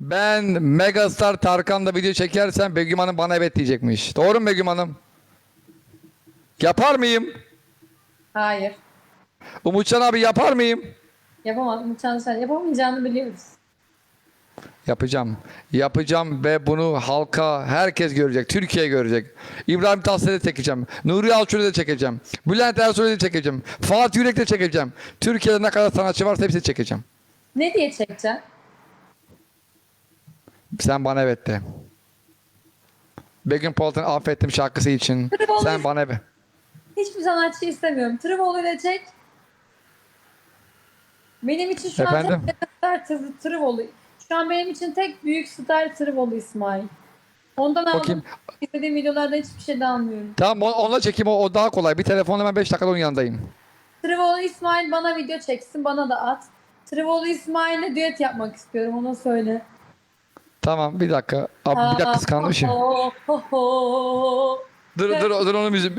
Ben Megastar Tarkan'da video çekersem Begüm Hanım bana evet diyecekmiş. Doğru mu Begüm Hanım? Yapar mıyım? Hayır. Umutcan abi yapar mıyım? Yapamaz. Uçan sen yapamayacağını biliyoruz. Yapacağım. Yapacağım ve bunu halka herkes görecek. Türkiye görecek. İbrahim Tatlıses'e çekeceğim. Nuri Alço'yu da çekeceğim. Bülent Ersoy'u da çekeceğim. Fatih Yürek'i de çekeceğim. Türkiye'de ne kadar sanatçı varsa hepsini çekeceğim. Ne diye çekeceksin? Sen bana evet de. Begüm Polat'ın Affettim şarkısı için. Vallahi- Sen bana evet. Hiçbir sanatçı istemiyorum. Trivoğlu ile çek. Benim için şu Efendim? an tek star Tr- Trivoğlu. Şu an benim için tek büyük star Trivoğlu İsmail. Ondan aldım. Bakayım. İstediğim videolarda hiçbir şey de almıyorum. Tamam on- onunla çekeyim o, o daha kolay. Bir telefonla hemen 5 dakikada onun yanındayım. Trivoğlu İsmail bana video çeksin, bana da at. Trivoğlu İsmail'le düet yapmak istiyorum, ona söyle. Tamam bir dakika. Abi bir dakika kıskanmışım. Ho, ho, ho. Dur dur dur onu müzik.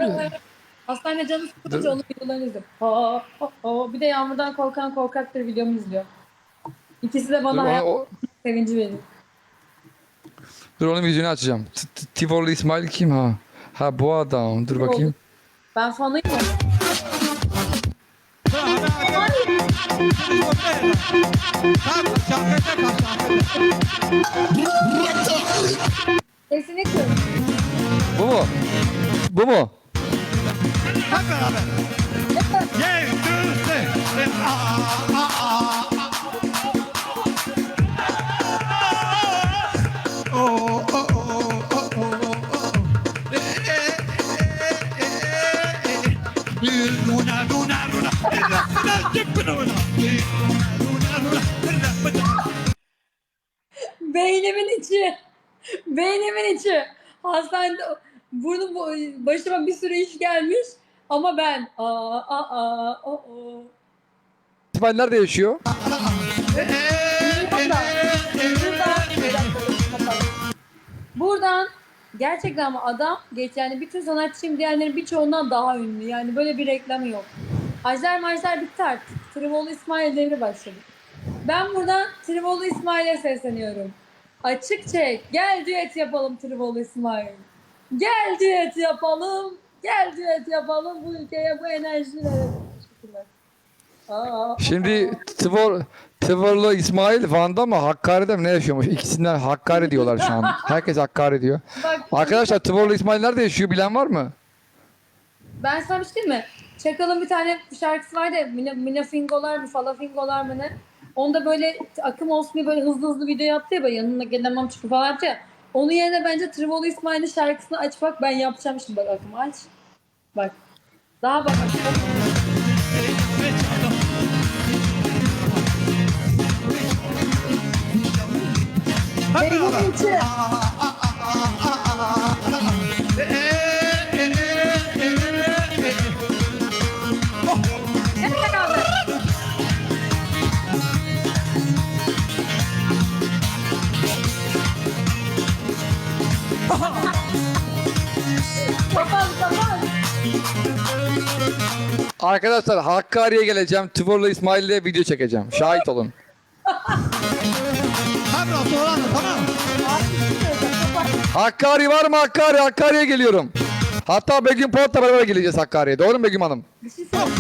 Hastane canı sıkılınca onun videolarını izliyorum. Ho, ho, ho. Bir de Yağmurdan Korkan Korkaktır videomu izliyor. İkisi de Dur, bana onu, hayat o- sevinci veriyor. dur onun müziğini açacağım. T- T- Tivorlu İsmail kim ha? Ha bu adam. Dur bakayım. Ben fanıyım. Kesinlikle. Bu mu? Bu mu? Hep beraber. Oh, Beynimin içi. Beynimin içi. Hastanede burnum başıma bir sürü iş gelmiş. Ama ben aa aa aa o o. İsmail nerede yaşıyor? Buradan gerçekten ama adam geç yani bütün sanatçıyım diyenlerin birçoğundan daha ünlü. Yani böyle bir reklamı yok. Ajlar majlar bitti artık. Trivoğlu İsmail devri başladı. Ben buradan Trivoğlu İsmail'e sesleniyorum. Açık çek. Gel düet yapalım Trivoğlu İsmail. Gel düet yapalım. Gel düet yapalım. Bu ülkeye bu enerjiyi verelim. Teşekkürler. Aa, Şimdi Tivor, Tivorlu İsmail Van'da mı Hakkari'de mi ne yaşıyormuş? İkisinden Hakkari diyorlar şu an. Herkes Hakkari diyor. Bak, Arkadaşlar Tivorlu İsmail nerede yaşıyor bilen var mı? Ben sana bir şey diyeyim mi? Çakal'ın bir tane şarkısı var ya Mina, Mina Fingolar mı Falafingolar mı ne? Onda böyle akım olsun diye böyle hızlı hızlı video yaptı ya böyle yanına gelemem çünkü falan yaptı ya. Onun yerine bence Trivolu İsmail'in şarkısını aç bak ben yapacağım şimdi bak akımı aç. Bak. Daha bak. Hep beraber. Arkadaşlar Hakkari'ye geleceğim. Tivorlu İsmail'le video çekeceğim. Şahit olun. Tamam. Hakkari var mı Hakkari? Hakkari'ye geliyorum. Hatta Begüm Polat'la beraber geleceğiz Hakkari'ye. Doğru mu Begüm Hanım? Bir şey söyleyeyim.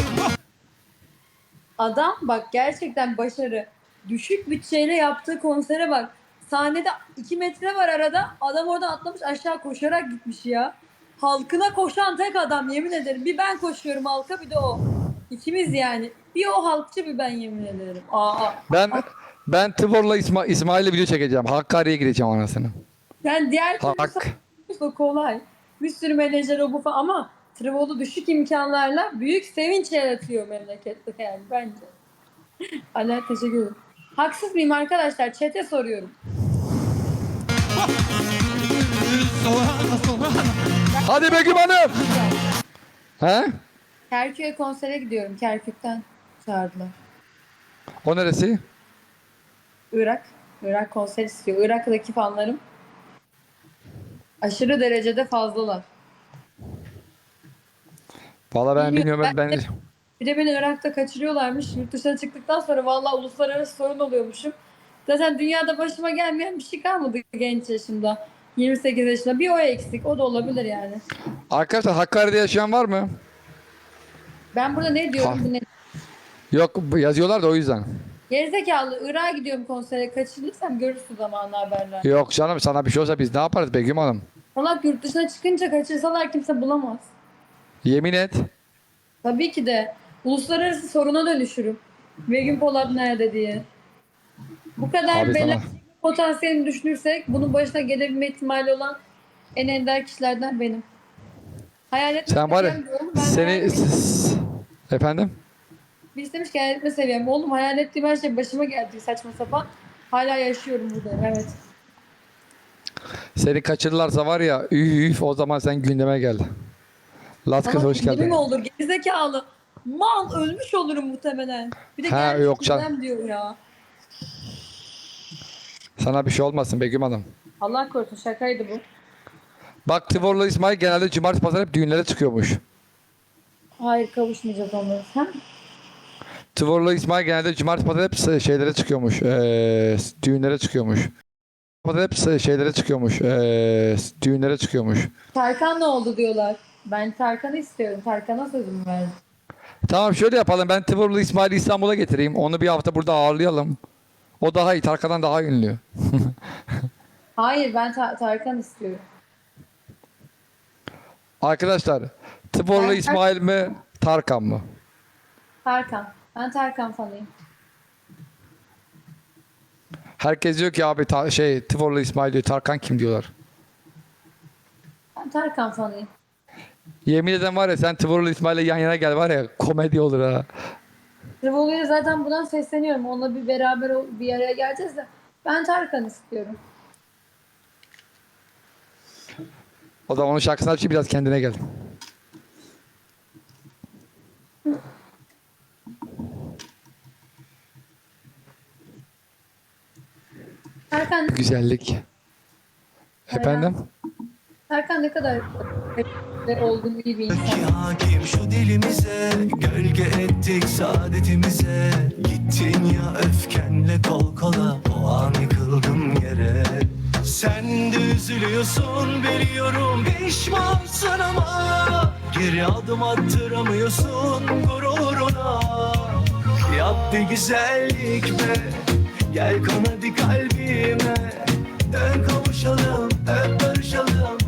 Adam bak gerçekten başarı. Düşük bütçeyle yaptığı konsere bak. Sahnede 2 metre var arada. Adam oradan atlamış aşağı koşarak gitmiş ya. Halkına koşan tek adam yemin ederim. Bir ben koşuyorum halka bir de o. İkimiz yani. Bir o halkçı bir ben yemin ederim. Aa. Ben ben Tivor'la İsma, İsmail'le video çekeceğim. Hakkari'ye gideceğim anasını. Yani diğer Hak. türlü kolay. Bir sürü menajer o bu falan ama Trivolu düşük imkanlarla büyük sevinç yaratıyor memlekette yani bence. Allah teşekkür ederim. Haksız mıyım arkadaşlar? Çete soruyorum. Hadi Begüm Hanım. He? Kerkük'e konsere gidiyorum. Kerkük'ten çağırdılar. O neresi? Irak. Irak konser istiyor. Irak'taki fanlarım aşırı derecede fazlalar. Valla ben Bilmiyorum. Ben, ben Bir de beni Irak'ta kaçırıyorlarmış. Yurt dışına çıktıktan sonra vallahi uluslararası sorun oluyormuşum. Zaten dünyada başıma gelmeyen bir şey kalmadı genç yaşımda. 28 yaşında. Bir o eksik. O da olabilir yani. Arkadaşlar Hakkari'de yaşayan var mı? Ben burada ne diyorum? Ha. Ne? Yok yazıyorlar da o yüzden. Gerizekalı Irak'a gidiyorum konsere. Kaçırırsam görürsün zamanla haberler. Yok canım sana bir şey olsa biz ne yaparız Begüm Hanım? Salak yurt dışına çıkınca kaçırsalar kimse bulamaz. Yemin et. Tabii ki de. Uluslararası soruna dönüşürüm. Begüm Polat nerede diye. Bu kadar Abi bela tamam. Potansiyelini düşünürsek bunun başına gelebilme ihtimali olan en ender kişilerden benim. Hayal etme Sen diyorum. Ben hayal seni efendim Birisi demiş ki hayal etme seviyem. Oğlum hayal ettiğim her şey başıma geldi saçma sapan. Hala yaşıyorum burada. Evet. seni kaçırırlarsa var ya üf, üf o zaman sen gündeme gel. Ama hoş geldin. mi olur? Gerizekalı. Mal ölmüş olurum muhtemelen. Bir de Ha, yok canım. diyor ya. Sana bir şey olmasın Begüm Hanım. Allah korusun şakaydı bu. Bak Tivorlu İsmail genelde cumartesi pazar hep düğünlere çıkıyormuş. Hayır kavuşmayacağız onları. Ha? Tivorlu İsmail genelde cumartesi pazar hep şeylere çıkıyormuş. Ee, düğünlere çıkıyormuş. Pazar hep şeylere çıkıyormuş. Ee, düğünlere çıkıyormuş. Tarkan ne oldu diyorlar. Ben Tarkan'ı istiyorum. Tarkan'a sözümü verdim. Tamam şöyle yapalım. Ben Tivorlu İsmail'i İstanbul'a getireyim. Onu bir hafta burada ağırlayalım. O daha iyi. Tarkan'dan daha ünlü. Hayır ben Ta- Tarkan istiyorum. Arkadaşlar Tivorlu Ben- İsmail mi? Tarkan mı? Tarkan. Ben Tarkan fanıyım. Herkes diyor ki abi ta- şey Tivorlu İsmail diyor. Tarkan kim diyorlar. Ben Tarkan fanıyım. Yemin eden var ya sen Tivorlu İsmail'le yan yana gel var ya komedi olur ha. Trivolu'ya zaten buradan sesleniyorum. Onunla bir beraber bir araya geleceğiz de. Ben Tarkan istiyorum. O zaman onun şarkısını açayım biraz kendine gel. Tarkan, Güzellik. Efendim? Tarkan ne kadar ve iyi bir insan. Ki hakim şu dilimize Gölge ettik saadetimize. Gittin ya öfkenle kol kola O an yıkıldım yere. Sen de üzülüyorsun biliyorum Pişmansın ama. Geri adım attıramıyorsun gururuna. Yap bir güzellik be Gel hadi kalbime. Dön kavuşalım, öp barışalım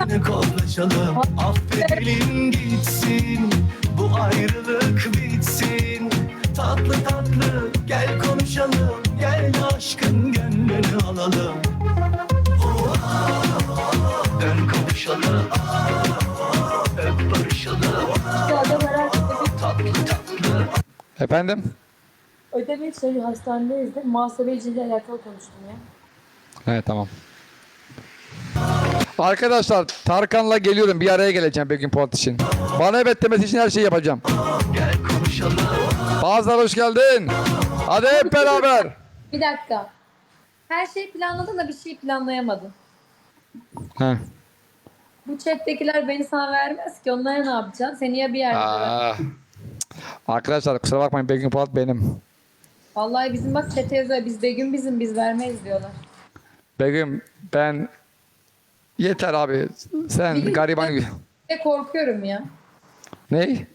yine kollaşalım Affedelim gitsin. Bu ayrılık bitsin. Tatlı tatlı gel konuşalım. Gel aşkın gönlünü alalım. Dön kavuşalım. Öp barışalım. Tatlı tatlı. Efendim? ödeme şey hastanedeyiz de muhasebeciyle alakalı konuştum ya. Evet tamam. Arkadaşlar Tarkan'la geliyorum. Bir araya geleceğim Begüm Polat için. Bana evet demesi için her şeyi yapacağım. Gel konuşalım Bazılar hoş geldin. Hadi hep beraber. Bir dakika. Her şeyi planladın da bir şey planlayamadın. Heh. Bu chat'tekiler beni sana vermez ki. Onlara ne yapacaksın? Seni ya bir yerde ver. Aa. Arkadaşlar kusura bakmayın Begüm Polat benim. Vallahi bizim bak chat'e yazıyor. Biz Begüm bizim biz vermeyiz diyorlar. Begüm ben yeter abi. Sen Begüm, gariban gibi. Korkuyorum ya. Ney?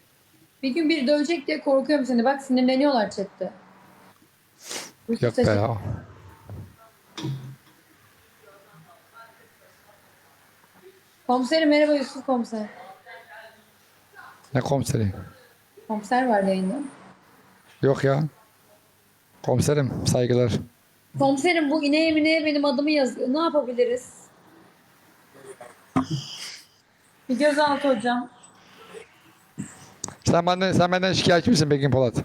Bir gün biri dövecek diye korkuyorum seni. Bak sinirleniyorlar chatte. Yok be ya. Komiserim merhaba Yusuf komiser. Ne komiseri? Komiser var yayında. Yok ya. Komiserim saygılar. Komiserim bu ineğe mineğe benim adımı yazıyor. Ne yapabiliriz? Bir gözaltı hocam. Sen benden, sen benden şikayetçi misin Begüm Polat?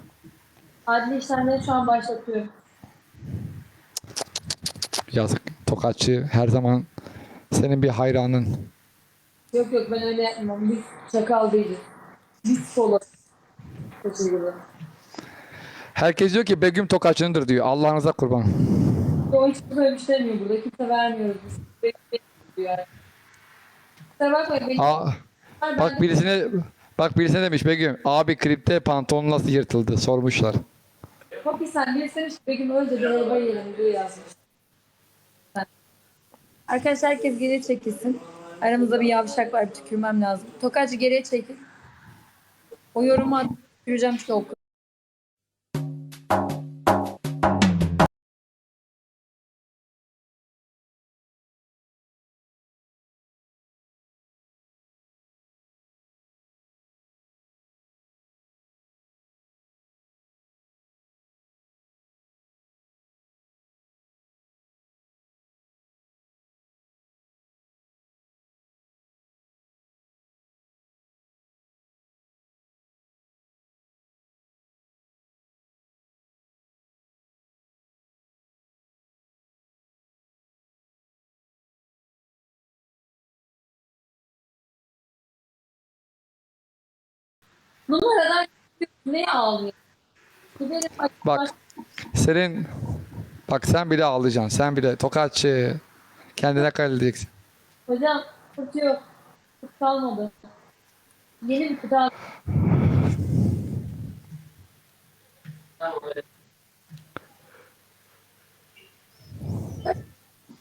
Adli işlemleri şu an başlatıyorum. Yazık. Tokatçı her zaman senin bir hayranın. Yok yok ben öyle yapmam. Biz çakal değiliz. Biz ederim. Herkes diyor ki Begüm Tokatçı'nındır diyor. Allah'ınıza kurban. O hiç böyle bir şey demiyor burada. Kimse vermiyoruz biz. Bekliyor yani. Kusura bakmayın. benim- Aa, bak birisine bak birisine demiş Begüm. Abi klipte pantolon nasıl yırtıldı sormuşlar. Papi sen bilsen işte Begüm öldü de yiyelim diyor yazmış. Arkadaşlar herkes geriye çekilsin. Aramızda bir yavşak var tükürmem lazım. Tokacı geriye çekil. O yorumu at tüküreceğim işte oku. Numaradan neye ağlıyor? Gidelim Bak. Senin bak sen bile ağlayacaksın. Sen bile tokatçı. Kendine kaydedeceksin. Hocam kutu yok. Kutu kalmadı. Yeni bir kutu al.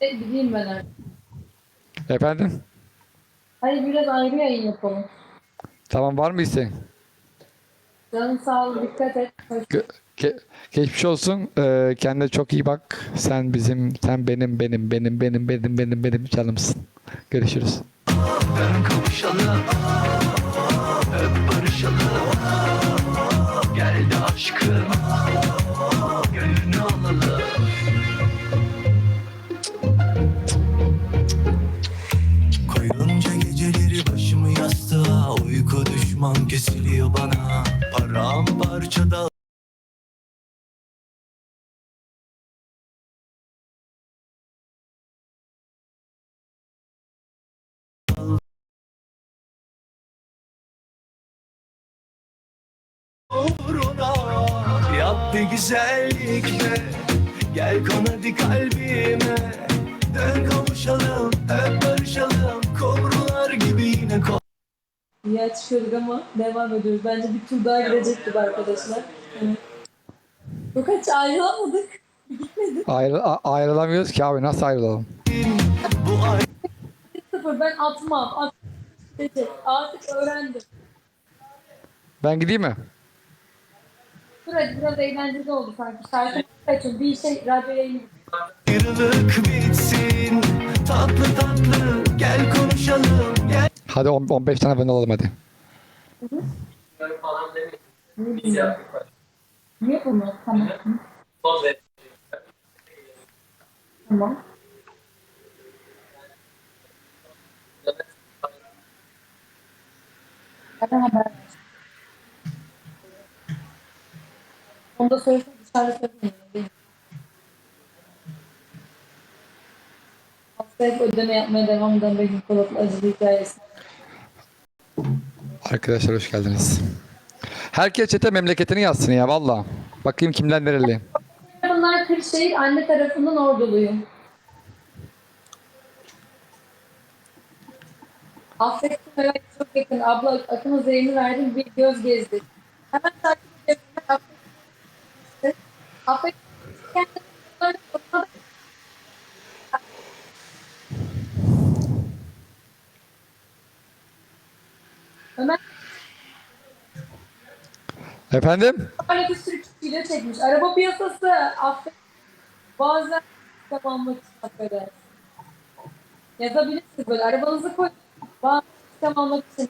E, Gideyim ben artık. Efendim? Hadi biraz ayrı yayın yapalım. Tamam var mı isteğin? Canın sağ ol, dikkat et. Hoş- Ge- ge- geçmiş olsun. Ee, kendine çok iyi bak. Sen bizim, sen benim, benim, benim, benim, benim, benim, benim canımsın. Görüşürüz. Öp Geldi aşkım Gönlünü Koyunca geceleri başımı yastığa Uyku düşman kesiliyor bana Yap bir güzellik be Gel kon hadi kalbime Dön kavuşalım Öp barışalım Kovrular gibi yine kov İyi açışıyorduk ama devam ediyoruz. Bence bir tur daha girecektik arkadaşlar. Evet. Yok hiç ayrılamadık. Ayrı, a- ayrılamıyoruz ki abi. Nasıl ayrılalım? Bu ay Sıfır ben atmam. At. Artık öğrendim. Ben gideyim mi? Dur hadi biraz eğlenceli oldu sanki. Şarkı açın. Bir şey radyo yayını. ayrılık bitsin Tatlı tatlı Gel konuşalım Gel Hadi on- 15 tane abone olalım hadi. Ne bileyim. Niye bunu? Tamam. Tamam. Bana haber ver. Onu da söylesene dışarıda. Hafta hep ödeme yapmaya devam eden Begüm Polat'ın acılı hikayesi. Arkadaşlar hoş geldiniz. Herkes çete memleketini yazsın ya valla. Bakayım kimden nereli. Bunlar Kırşehir, anne tarafından orduluyum. Affettim evet çok yakın. Abla akın üzerine verdim bir göz gezdi. Hemen takip. Ömer Efendim? Öyle bir sürü çekmiş. Araba piyasası affet. Bazen tamamlamak için. Yazabilirsiniz böyle. Arabanızı koyun. Bazen tamamlamak için.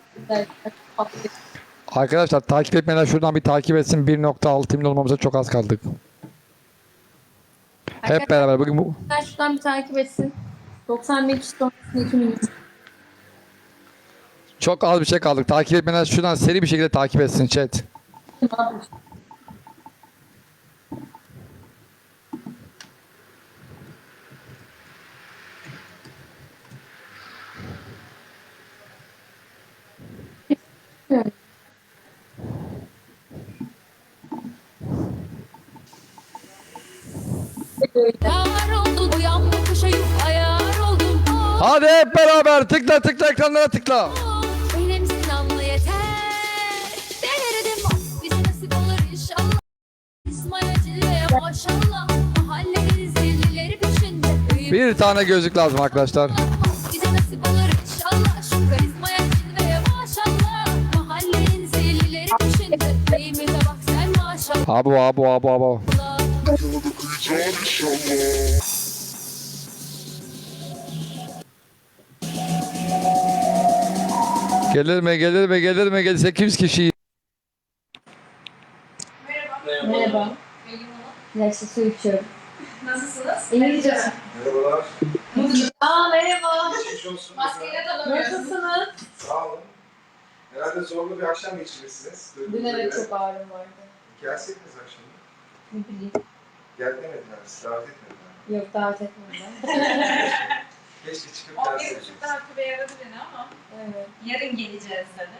Arkadaşlar takip etmeyenler şuradan bir takip etsin. 1.6 milyon olmamıza çok az kaldık. Hep beraber bugün bu Arkadaşlar şuradan bir takip etsin. 90 bin kişi sonrasında 2 milyon. çok az bir şey kaldık. Takip etmeyenler şuradan seri bir şekilde takip etsin chat. Ne Hadi hep beraber tıkla tıkla ekranlara tıkla. Bir tane gözlük lazım arkadaşlar. Bize nasip olur inşallah. Şu karizmaya cilveye maşallah. Mahallenin zillileri peşinde. Beyimize bak sen maşallah. Abo abo abo abo. Gelir mi gelir mi gelir mi gelir 8 kişi. Merhaba. Neyse su içiyorum. Nasılsınız? İngilizce. Merhabalar. Aa merhaba. Geçmiş olsun. Maskeyle tanımıyoruz. Nasılsınız? Sağ olun. Herhalde zorlu bir akşam geçirmişsiniz. Dün evet çok ağrım vardı. Gelseydiniz akşamda. Ne bileyim. Gel demediler, davet etmediler. Yok davet etmediler. Keşke çıkıp 11 gelseydiniz. buçukta Hakkı Bey aradı beni ama evet. yarın geleceğiz dedi.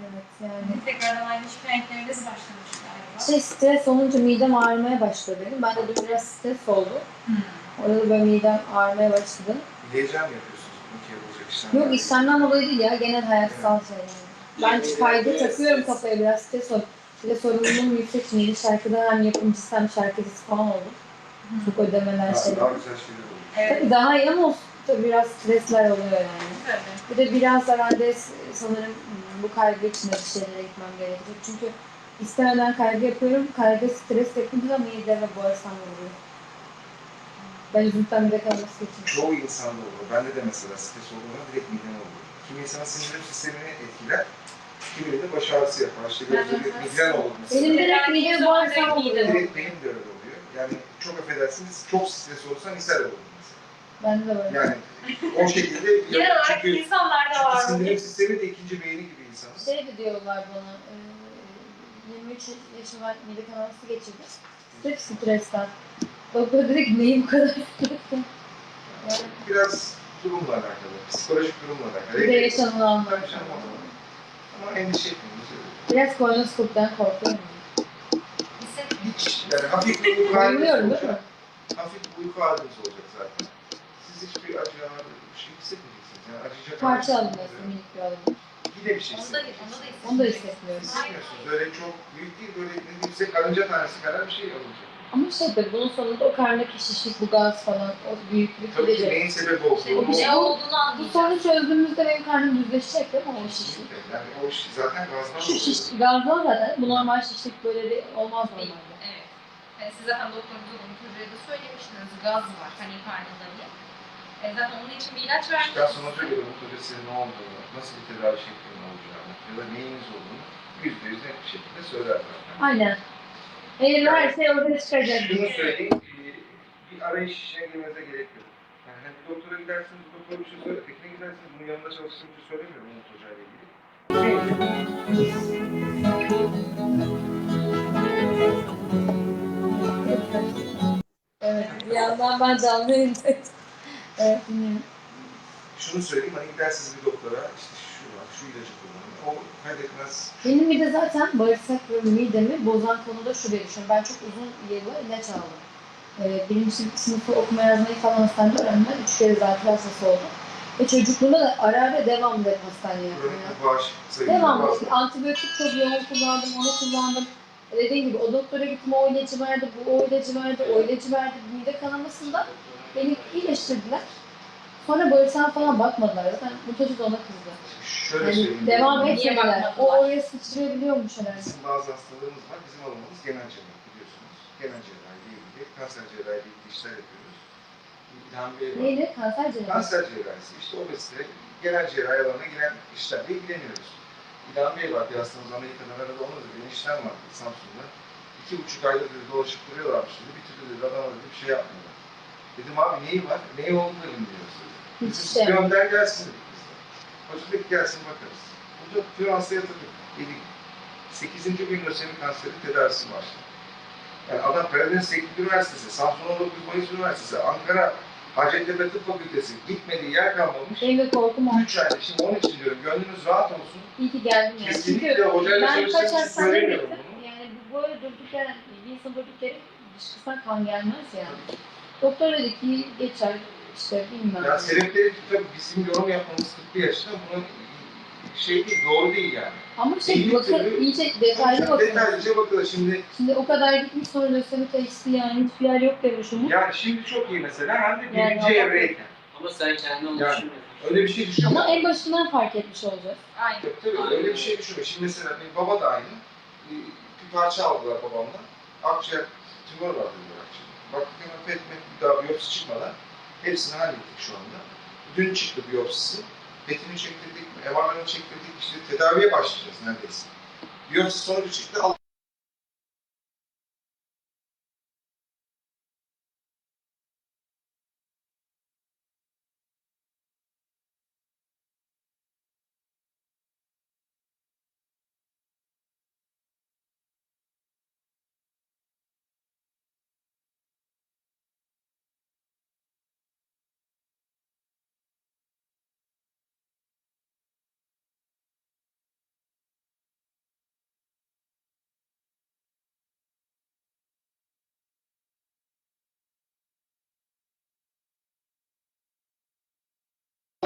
Evet yani. Tekrardan aynı şikayetleriniz başlamış galiba. Şey stres olunca midem ağrımaya başladı benim. Ben de dün biraz stres oldu. Hmm. Orada da böyle midem ağrımaya başladı. Heyecan yapıyorsunuz bu? Yok işlemden dolayı değil ya. Genel hayatsal şey yani. Ben kaydı takıyorum kafaya biraz stres oldu. Bir de sorumluluğum yüksek şimdi şarkıda hem yapımcısı hem şarkıcısı falan oldu. Çok ödemeler Daha, şey. daha güzel şeyler. Evet. Daha iyi ama. Tabii biraz stresler oluyor yani. Tabii. Bir de biraz da ben de s- sanırım bu kaygı için de bir şeylere gitmem gerekecek. Çünkü istemeden kaygı yapıyorum. Kaygı stres yapınca mide ve bağırsam vuruyor. Ben üzüntüden bir de kalması için. Çoğu insanda olur. Bende de mesela stres olduğunda direkt midem olur. Kimi insanın sindirim sistemini etkiler. Kimi de baş ağrısı yapar. İşte mesela- migren olur mesela. Benim direkt mide ve bağırsam oluyor. Direkt benim de öyle oluyor. Yani çok affedersiniz, çok stres olursan ishal olur mesela. Bende de böyle. Yani o şekilde Genel olarak çünkü, insanlarda çünkü var. sindirim sistemi de ikinci beyni gibi insanın. Şey de diyorlar bana, e, 23 yaşında mide kanaması geçirdi. Sırf stresten. Doktor dedi ki neyi bu kadar stresten? Yani Biraz durumla alakalı, psikolojik durumla alakalı. bir de yaşanılan anlar. Tabii canım, o da var. Ama endişe etmeyin. Biraz kolonoskopten korkuyorum. Hiç, yani hafif bir uyku haliniz olacak. Hafif bir uyku haliniz olacak zaten. Siz hiçbir acı bir şey hissetmeyeceksiniz. Yani acıyacak Parça alınıyorsun minik bir alınıyor. Yine bir şey Onu da, hissetmeyeceksiniz. onu da Onu da hissetmiyorum. Hissetmiyorsunuz. Böyle çok büyük değil, böyle ne diyeyim size karınca tanesi kadar bir şey alınacak. Ama şey de bunun sonunda o karnındaki şişlik, bu gaz falan, o büyüklük Tabii ki gidecek. neyin sebep Şey, olduğunu bir şey- ne olduğunu Bu anlayacağız. sorunu çözdüğümüzde benim karnım düzleşecek değil mi o şişlik? yani o iş zaten gazdan Şu şiş, gazdan zaten bu normal şişlik böyle de olmaz normalde. Evet. Yani siz zaten bunu tecrübede de söylemiştiniz. Gaz var hani karnında diye. E zaten onun için bir ilaç vermiştiniz. sonuca göre bu size ne olduğunu, nasıl bir tedavi şeklinin olacağını ya da neyiniz olduğunu yüzde yüz net bir şekilde söylerler. Aynen. Eğer her şey ortaya çıkacak. Şunu söyleyeyim, e, bir arayış işine girmenize gerek yok. Yani hani bir doktora gidersiniz, doktor bir şey söyler, tekne gidersiniz, bunun yanında çalıştığım için söylemiyorum Umut Hoca ile ilgili. Evet, bir yandan ben canlı yayındayım. Evet, dinliyorum. Şunu söyleyeyim, hani gidersiniz bir doktora, işte şu var, şu ilacı kullanın, o kaydetmez. Benim bir de zaten bağırsak ve midemi bozan konuda şu diye düşünüyorum. Ben çok uzun yıllar ilaç aldım. Ee, birinci sınıfı okuma yazmayı falan hastanede öğrendim. Üç kere zaten hastası oldum. Ve çocukluğumda da ara ara devamlı hep hastaneye yattım ya. Kronik bir bağışıklık sayılır. Devamlı antibiyotik çok yoğun kullandım, onu kullandım. Dediğim gibi o doktora gittim, o ilacı verdi, bu o ilacı verdi, o ilacı verdi. Mide kanamasında beni iyileştirdiler. Sonra bağırsağım falan bakmadılar. Zaten bu çocuk ona kızdı. Şöyle Yani devam etmediler. O oraya sıçrayabiliyormuş herhalde. Bizim bazı hastalarımız var, bizim alanımız genel cerrahi biliyorsunuz. Genel cerrahi ilgili, kanser cerrahi ilgili işler yapıyoruz. İlhan Bey var. Neyle? Kanser cerrahisi. Kanser cerrahisi, işte obezite, genel cerrahi alanına giren işlerle ilgileniyoruz. İlhan Bey var, bir hastamız Amerika'dan aradı, ona da benim işlem vardı Samsun'da. İki buçuk aydır dedi, dolaşıp duruyorlarmış dedi, bir türlü dedi, adama dedi, bir şey yapmıyorlar. Dedim abi neyi var, neyi oldu da bilmiyoruz. Hiç şey. gönder gelsin dedi ki gelsin bakarız. Hoca Fransa'ya yatırdık. Dedik, 8. gün lösemi kanseri tedavisi başladı. Yani adam Karadeniz Teknik Üniversitesi, Samsun 19 Mayıs Üniversitesi, Ankara Hacettepe Tıp Fakültesi gitmediği yer kalmamış. Benim de korkum o. 3 ayda. Şimdi onun için diyorum gönlünüz rahat olsun. İyi ki geldin yani. Kesinlikle Çünkü hocayla ben kaç hastaneye söylemiyorum gittim. bunu. Yani bu böyle durduk yere, bir insan durduk yere dışkısına kan gelmez yani. Doktor dedi ki geçer işte bilmem. Yani sebepleri tabii bizim yorum yapmamız tıbbi açıdan buna şey değil, doğru değil yani. Ama şey Teknik bakın iyice detaylı bakın. Detaylıca bakılır. Şimdi Şimdi o kadar gitmiş sonra lösemi teşhisi yani hiçbir yer yok demiş Umut. yani şimdi çok iyi mesela hem de Yani birinci evreyken. Ama sen kendin onu Yani. düşünmüyorsun. Öyle bir şey düşünme. Ama en başından fark etmiş olacağız. Aynen. Tabii, tabii öyle bir şey düşünme. Şimdi mesela benim baba da aynı. Bir, bir parça aldılar babamdan. Akciğer tümör var dediler akciğer. Baktık hemen pet met bir daha biyopsi çıkmadan hepsini hallettik şu anda. Dün çıktı biyopsisi. Petini çektirdik, MR'ını çektirdik. İşte tedaviye başlayacağız neredeyse. Biyopsi sonucu çıktı. Al-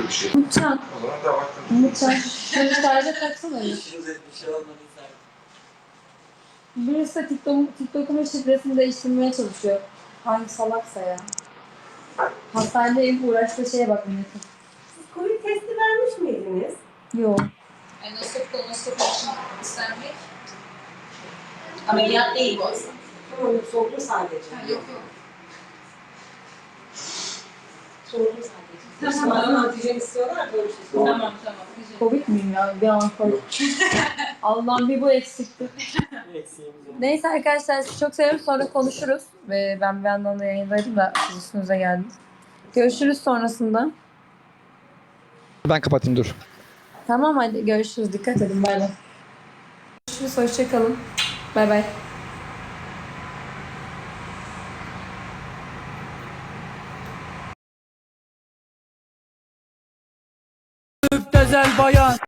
bir şey. Umutcan, O zaman daha baktım. Umutcan. Şöyle şarja taksana. İşinize bir şey. Birisi de TikTok, TikTok'umun şifresini değiştirmeye çalışıyor. Hangi salaksa ya. Hastanede ilk uğraştığı şeye bak Milletin. Siz Covid testi vermiş miydiniz? Yok. Endoskop kolonoskop için istenmek. Ameliyat değil bu aslında. Tamam sordum sadece. Ha, yok yok. Sordum sadece. Tamam. Bana antijen istiyorlar da öyle bir şey. Tamam tamam. Güzel. Covid miyim ya? Bir an Covid. Allah'ım bir bu eksikti. Eksiğimiz yok. Neyse arkadaşlar sizi çok seviyorum. Sonra konuşuruz. Ve ben bir yandan da yayındaydım da siz üstünüze geldiniz. Görüşürüz sonrasında. Ben kapatayım dur. Tamam hadi görüşürüz. Dikkat edin. Bay bay. Görüşürüz. Hoşçakalın. Bay bay. Müptezel bayan